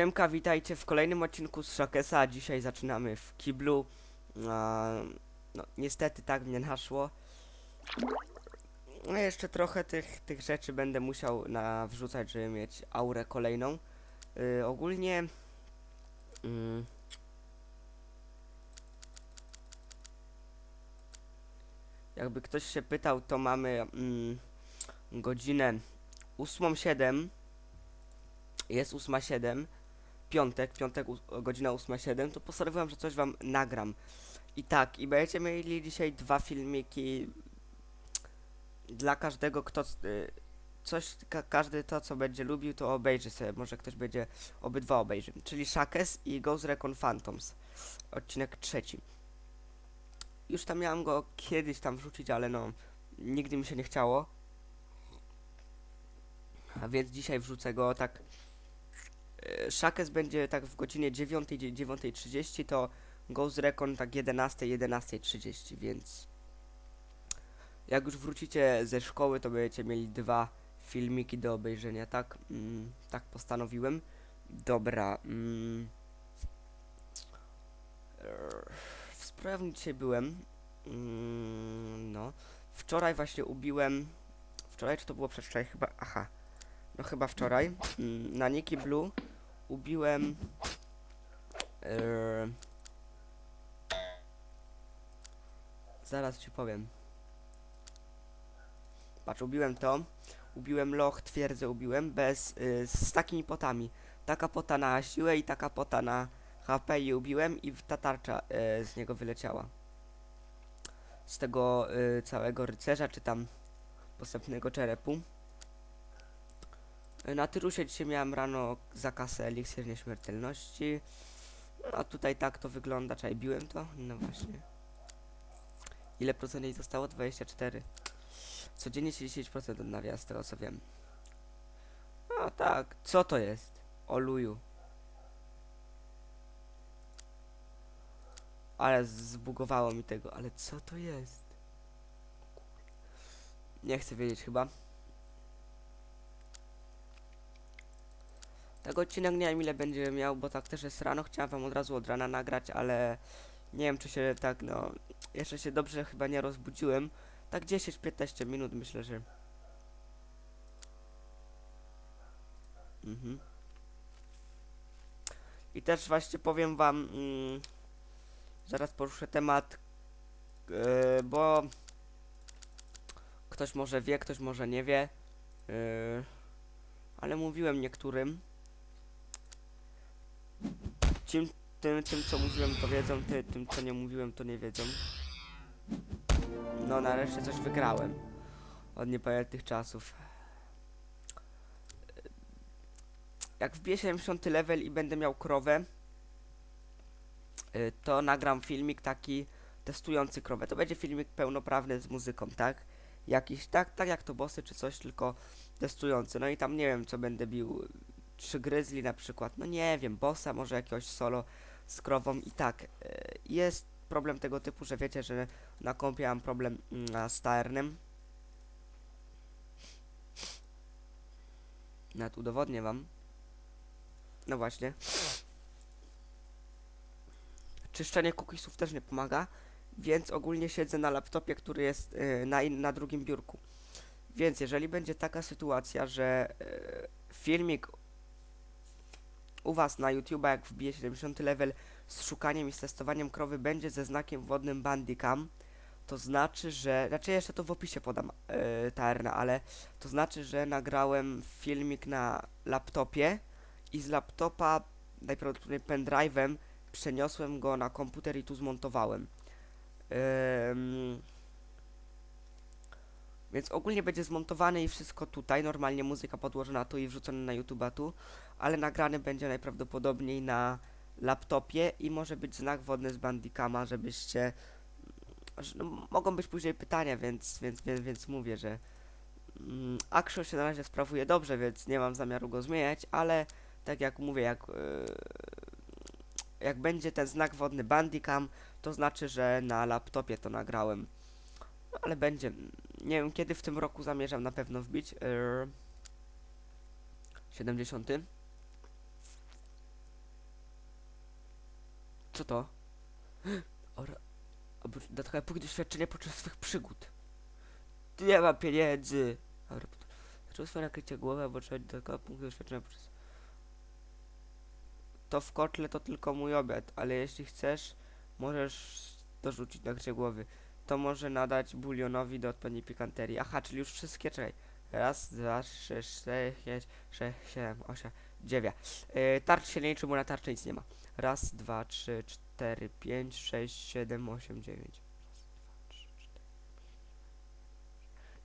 Siemka, witajcie w kolejnym odcinku z Shakesa. Dzisiaj zaczynamy w kiblu. No, niestety tak mnie naszło. No jeszcze trochę tych, tych rzeczy będę musiał na wrzucać, żeby mieć aurę kolejną. Y, ogólnie... Mm, jakby ktoś się pytał, to mamy mm, godzinę 8.07. Jest 8.07 piątek, piątek godzina 8.07, to postanowiłem, że coś wam nagram. I tak, i będziecie mieli dzisiaj dwa filmiki dla każdego, kto y, coś, ka każdy to, co będzie lubił, to obejrzy sobie, może ktoś będzie obydwa obejrzy. Czyli Shakes i Ghost Recon Phantoms, odcinek trzeci. Już tam miałem go kiedyś tam wrzucić, ale no, nigdy mi się nie chciało. A więc dzisiaj wrzucę go tak E, Shakes będzie tak w godzinie 9, dzie- 9.30, to Ghost Recon tak 11, 11.30, więc jak już wrócicie ze szkoły, to będziecie mieli dwa filmiki do obejrzenia, tak? Mm, tak postanowiłem. Dobra. Mm. W zbrojowni dzisiaj byłem. Mm, no. Wczoraj właśnie ubiłem. Wczoraj czy to było przedwczoraj? Chyba. Aha. No chyba wczoraj. Mm, na Niki Blue ubiłem. Eee, zaraz ci powiem. Patrz, ubiłem to. Ubiłem loch, twierdzę ubiłem, bez, y, z takimi potami. Taka pota na siłę i taka pota na HP i ubiłem i ta tarcza y, z niego wyleciała. Z tego y, całego rycerza, czy tam postępnego czerepu. Na Tyrusie dzisiaj miałem rano za kasę eliksir nieśmiertelności. No a tutaj tak to wygląda, czaj biłem to? No właśnie. Ile procent jej zostało? 24. Codziennie się 10% odnawia, z tego co wiem. No tak, co to jest? Oluju. Ale zbugowało mi tego, ale co to jest? Nie chcę wiedzieć chyba. Tego odcinek nie wiem ile będzie miał, bo tak też jest rano. Chciałem wam od razu od rana nagrać, ale nie wiem czy się tak no. Jeszcze się dobrze chyba nie rozbudziłem. Tak 10-15 minut myślę, że. Mhm. I też właśnie powiem wam. Mm, zaraz poruszę temat. Yy, bo ktoś może wie, ktoś może nie wie. Yy, ale mówiłem niektórym. Tym, tym, co mówiłem to wiedzą, ty, tym co nie mówiłem to nie wiedzą. No nareszcie coś wygrałem. Od niepamiętnych czasów. Jak wbiję 70 level i będę miał krowę, y, to nagram filmik taki testujący krowę. To będzie filmik pełnoprawny z muzyką, tak? Jakiś, tak, tak jak to bossy czy coś, tylko testujący. No i tam nie wiem co będę bił czy Grizzly na przykład, no nie wiem, bossa, może jakiegoś solo z krową i tak. e, Jest problem tego typu, że wiecie, że na kompie mam problem mm, z Taernem. Nawet udowodnię wam. No właśnie. Czyszczenie cookiesów też nie pomaga, więc ogólnie siedzę na laptopie, który jest e, na, na drugim biurku. Więc jeżeli będzie taka sytuacja, że e, filmik u Was na YouTube, jak wbije 70 level z szukaniem i z testowaniem krowy będzie ze znakiem wodnym Bandicam, to znaczy, że, znaczy jeszcze to w opisie podam yy, Taerna, ale to znaczy, że nagrałem filmik na laptopie i z laptopa najprawdopodobniej pendrive'em przeniosłem go na komputer i tu zmontowałem. Ym, więc ogólnie będzie zmontowany i wszystko tutaj, normalnie muzyka podłożona tu i wrzucona na YouTube'a tu, ale nagrany będzie najprawdopodobniej na laptopie i może być znak wodny z Bandicama, żebyście... że- No, mogą być później pytania, więc, więc, więc, więc mówię, że mm, się na razie sprawuje dobrze, więc nie mam zamiaru go zmieniać, ale tak jak mówię, jak, yy, jak będzie ten znak wodny Bandicam, to znaczy, że na laptopie to nagrałem. No, ale będzie. Nie wiem kiedy w tym roku zamierzam na pewno wbić. Yy, 70. Co to? Albo dodatkowe punkty doświadczenia podczas swych przygód. Nie ma pieniędzy. Zaczął swoje nakrycie głowy, albo trzeba dodatkowe punkty doświadczenia podczas... To w kotle to tylko mój obiad, ale jeśli chcesz, możesz dorzucić nakrycie głowy. To może nadać bulionowi do odpowiedniej pikanterii. Aha, czyli już wszystkie, czekaj. Raz, dwa, trzy, cztery, pięć, sześć, siedem, osiem, dziewięć. Yy, tarcz się nie liczy, bo na tarczy nic nie ma. Raz, dwa, trzy, cztery, pięć, sześć, siedem, osiem, dziewięć.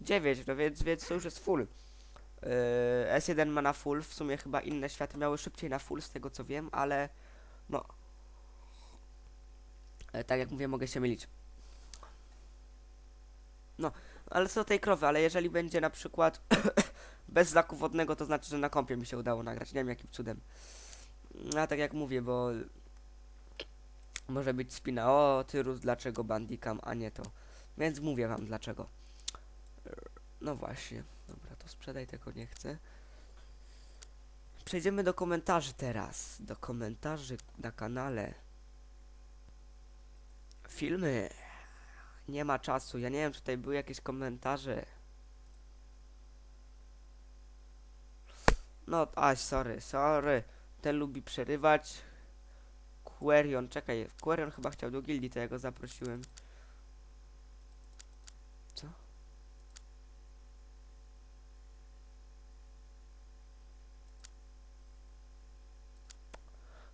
Dziewięć, no więc, więc to już jest full. Yy, S1 ma na full, w sumie chyba inne światy miały szybciej na full, z tego co wiem, ale no. E, tak jak mówię, mogę się mylić. No, ale co do tej krowy, ale jeżeli będzie na przykład bez znaku wodnego, to znaczy, że na kąpie mi się udało nagrać. Nie wiem jakim cudem. No, a tak jak mówię, bo może być spina. O, Tyrus, dlaczego Bandicam, a nie to. Więc mówię wam dlaczego. No właśnie. Dobra, to sprzedaj, tego nie chcę. Przejdziemy do komentarzy teraz. Do komentarzy na kanale. Filmy. Nie ma czasu. Ja nie wiem, czy tutaj były jakieś komentarze. No, aj, sorry, sorry. Ten lubi przerywać. Querion, czekaj. Querion chyba chciał do gildii, to ja go zaprosiłem. Co?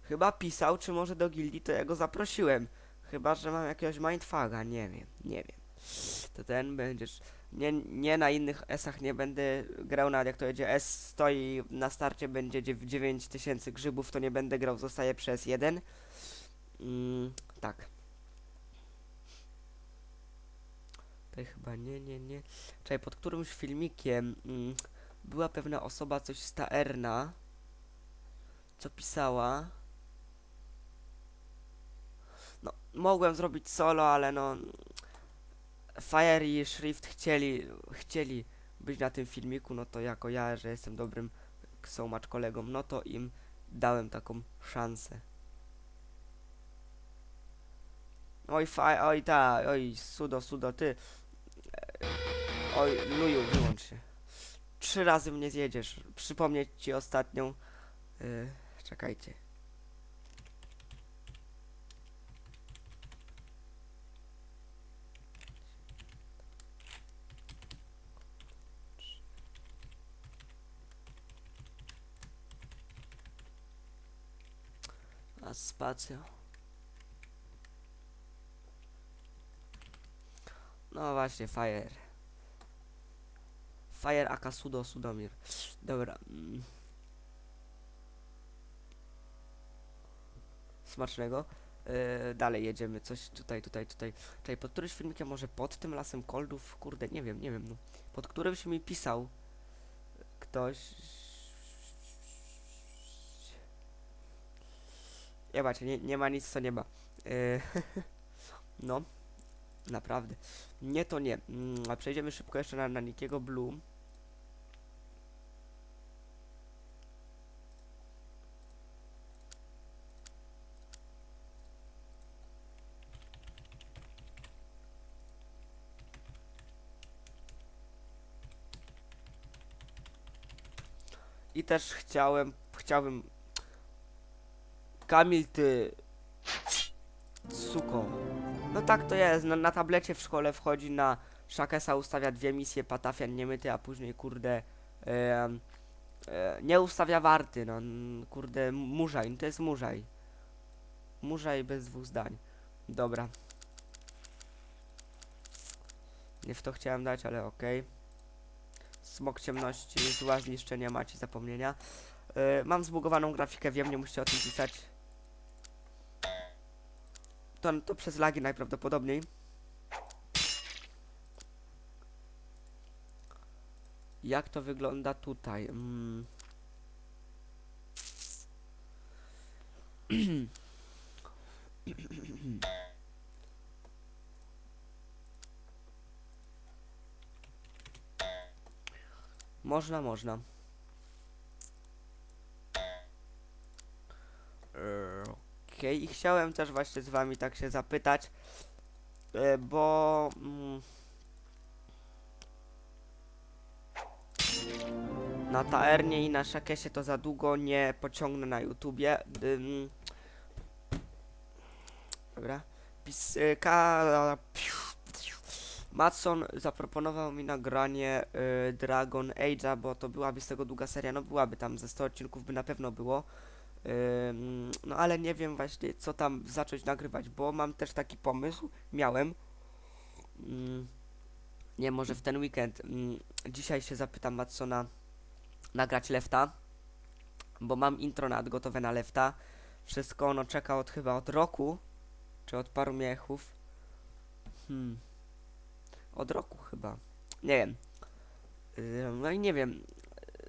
Chyba pisał, czy może do gildii, to ja go zaprosiłem. Chyba, że mam jakiegoś mindfaga, nie wiem, nie wiem. To ten będziesz... Nie, nie na innych S-ach nie będę grał, nawet jak to będzie S stoi na starcie, będzie 9000 grzybów, to nie będę grał, zostaje przez jeden. Mm, tak. Tutaj chyba nie, nie, nie. Czekaj, pod którymś filmikiem mm, była pewna osoba, coś staerna, co pisała. No, mogłem zrobić solo, ale no... Fire i Shrift chcieli, chcieli być na tym filmiku, no to jako ja, że jestem dobrym so much kolegą, no to im dałem taką szansę. Oj, faj, oj ta, oj, sudo, sudo, ty. Oj, Luju, wyłącz się. Trzy razy mnie zjedziesz. Przypomnieć ci ostatnią. Yy, czekajcie. A No właśnie, Fire. Fire Akasudo Sudomir. Dobra. mm. Smacznego. Yy, dalej jedziemy. Coś tutaj, tutaj, tutaj. Czekaj, pod którymś filmikiem może pod tym lasem koldów? Kurde, nie wiem, nie wiem. No. Pod którymś mi pisał ktoś. Nie macie, nie, nie ma nic co nie ma. Yy, no, naprawdę. Nie to nie. Mm, a przejdziemy szybko jeszcze na, na Nikiego Blue. I też chciałem, chciałbym... Kamil, ty... Suko. No tak to jest, na, na tablecie w szkole wchodzi na Shakesa, ustawia dwie misje, Patafian niemyty, a później kurde... em, e, nie ustawia warty, no kurde, murzaj, to jest murzaj. Murzaj bez dwóch zdań. Dobra. Nie w to chciałem dać, ale okej. Smok ciemności, zła zniszczenia, macie zapomnienia. E, mam zbugowaną grafikę, wiem, nie musicie o tym pisać. To, to przez lagi najprawdopodobniej. Jak to wygląda tutaj? Mm. Można, można. Eee, Okej, i chciałem też właśnie z wami tak się zapytać, e, bo... Mm, na Taernie i na Shakesie to za długo nie pociągnę na YouTubie. Dobra. Pis, y, ka, Matson zaproponował mi nagranie y, Dragon Age'a, bo to byłaby z tego długa seria, no byłaby tam ze 100 odcinków by na pewno było. No ale nie wiem właśnie co tam zacząć nagrywać, bo mam też taki pomysł, miałem. Ym, nie, może w ten weekend. Ym, dzisiaj się zapytam Matsona nagrać lefta, bo mam intro nadgotowe na lefta. Wszystko ono czeka od chyba od roku, czy od paru miechów. Hmm. Od roku chyba. Nie wiem. No i nie wiem.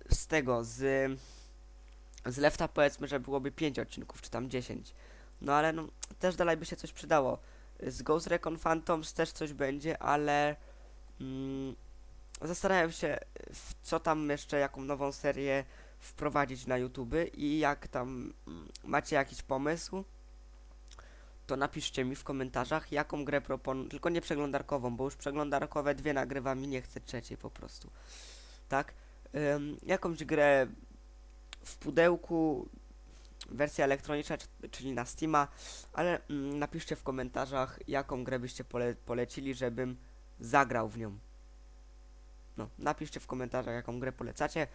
Z tego, z. Z lefta powiedzmy, że byłoby 5 odcinków, czy tam 10. No ale no, też dalej by się coś przydało. Z Ghost Recon Phantoms też coś będzie, ale. Mm, zastanawiam się, co tam jeszcze, jaką nową serię wprowadzić na YouTube i jak tam mm, macie jakiś pomysł, to napiszcie mi w komentarzach, jaką grę proponuję, tylko nie przeglądarkową, bo już przeglądarkowe dwie nagrywam i nie chcę trzeciej po prostu, tak? Ym, jakąś grę w pudełku, wersja elektroniczna, czyli na Steama, ale mm, napiszcie w komentarzach, jaką grę byście pole polecili, żebym zagrał w nią. No, napiszcie w komentarzach, jaką grę polecacie,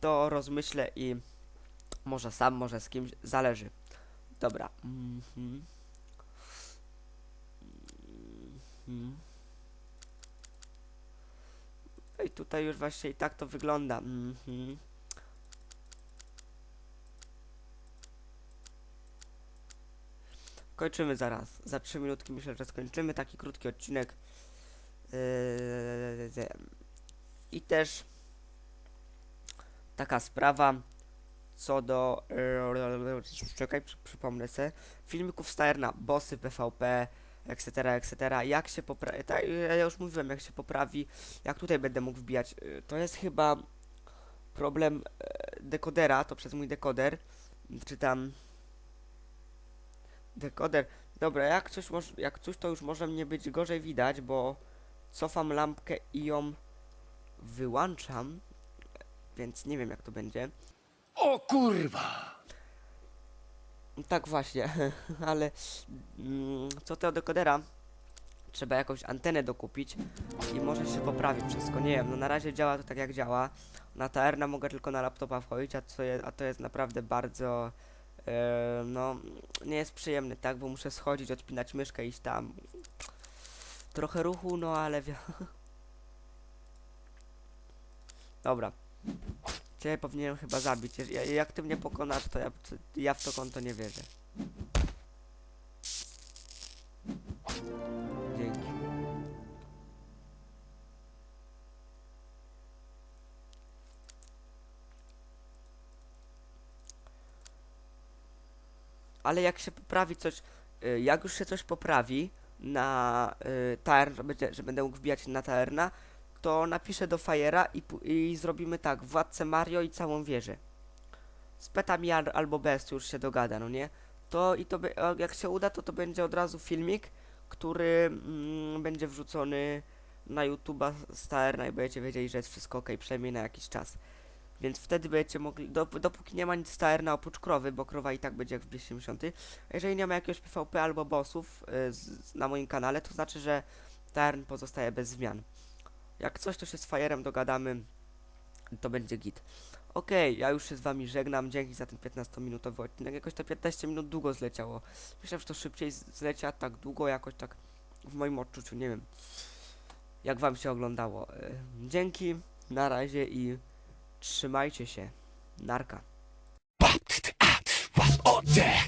to rozmyślę i może sam, może z kimś, zależy. Dobra. Mhm. Mhm. No I tutaj już właśnie i tak to wygląda. Mhm. Kończymy zaraz. Za 3 minutki myślę, że skończymy taki krótki odcinek. Yy, I też taka sprawa co do. Yy, czekaj, przy, przypomnę se. Filmików Stajerna, bossy PvP, etc., etc. Jak się poprawi. Ja już mówiłem, jak się poprawi. Jak tutaj będę mógł wbijać. Yy, To jest chyba problem dekodera, to przez mój dekoder. Czy tam. Dekoder. Dobra, jak coś, jak coś to już może mnie być gorzej widać, bo cofam lampkę i ją wyłączam, więc nie wiem jak to będzie. O kurwa! Tak właśnie, ale mm, co do dekodera, trzeba jakąś antenę dokupić i może się poprawi wszystko. Nie wiem, no na razie działa to tak jak działa. Na TR mogę tylko na laptopa wchodzić, a, co je, a to jest naprawdę bardzo, no, nie jest przyjemny, tak, bo muszę schodzić, odpinać myszkę, iść tam. Trochę ruchu, no ale Dobra. Ciebie powinienem chyba zabić. Jak ty mnie pokonasz, to ja, ja w to konto nie wierzę. Ale jak się poprawi coś, y, jak już się coś poprawi na y, TR, że, że będę mógł wbijać na TRna, to napiszę do Fajera i, i zrobimy tak, Władcę Mario i całą wieżę. Z petami al- albo bez, już się dogada, no nie? To i to, jak się uda, to to będzie od razu filmik, który mm, będzie wrzucony na YouTube'a z TRna i będziecie wiedzieli, że jest wszystko ok, przynajmniej na jakiś czas. Więc wtedy będziecie mogli, dop dopóki nie ma nic z TRna oprócz krowy, bo krowa i tak będzie jak w 270, a jeżeli nie ma jakiegoś PvP albo bossów y, z, na moim kanale, to znaczy, że TRN pozostaje bez zmian. Jak coś, to się z Fajerem dogadamy, to będzie git. Okej, ja już się z wami żegnam, dzięki za ten 15-minutowy odcinek. Jakoś te 15 minut długo zleciało. Myślę, że to szybciej zlecia tak długo, jakoś tak w moim odczuciu, nie wiem. Jak wam się oglądało. E, Dzięki, na razie i trzymajcie się. Narka. Oddech,